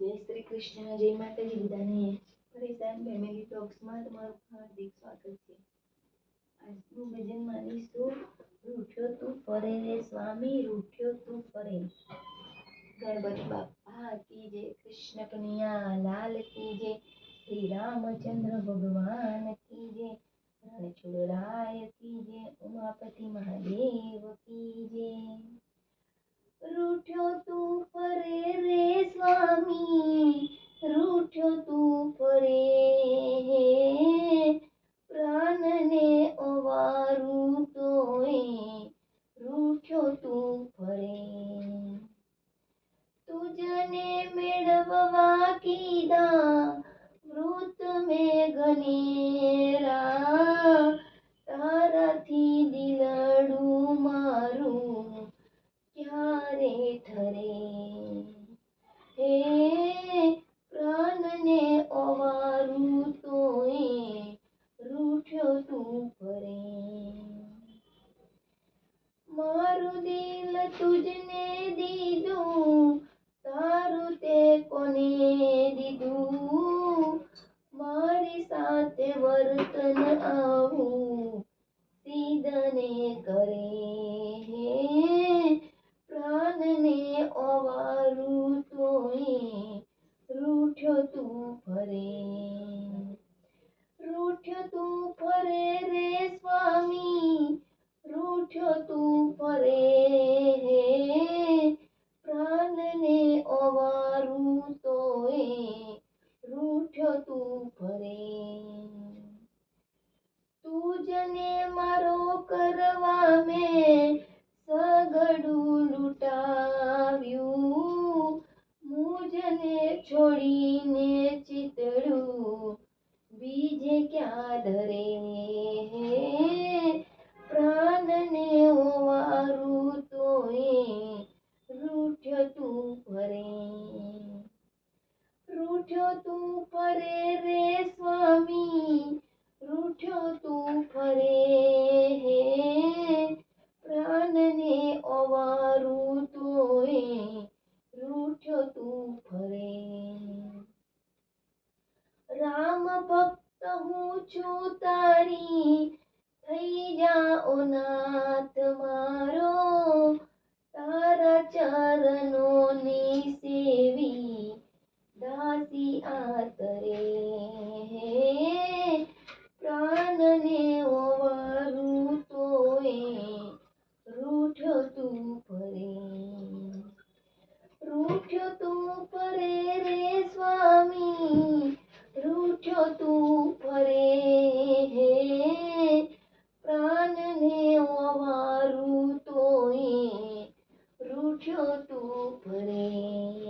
જય શ્રી કૃષ્ણ, જય માતાજી, બધાને પરેશાન ફેમિલી ટોક્સમાં તમારું હાર્દિક સ્વાગત છે. આજનું ભજન માનીશું રૂઠ્યો તું ફરે રે સ્વામી, રૂઠ્યો તું ફરે. ગણપતિ બાપા કી જય, કૃષ્ણ કનૈયા, લાલ કી જય, શ્રી રામચંદ્ર ભગવાન કી જય રણછોડરાય કી જય, ઉમાપતિ મહાદેવ કી જય. રૂઠ્યો તું તુજને દીધું તારું તે કોને દીધું મારી સાથે વર્તન આવું સીધને કરે હે પ્રાણને અવારું તુજને મારો કરવા મેં સગડું લૂંટાવ્યું મુજને છોડીને ચિતડું બીજે ક્યાં ધરે હે પ્રાણને ઓવારું તોય રૂઠ્યો તું ફરે રૂઠ્યો તું ફરે રે સ્વામી રૂઠ્યો તું ફરે હે? પ્રાણને અવારું તોય રૂઠ્યો તું ફરે રામ ભક્ત હું છું તારી, થઈ જાઓ નાથ મારો. તારા ચરણોની રૂઠ્યો તું ફરે હે પ્રાણને અવારું તોય રૂઠ્યો તું ફરે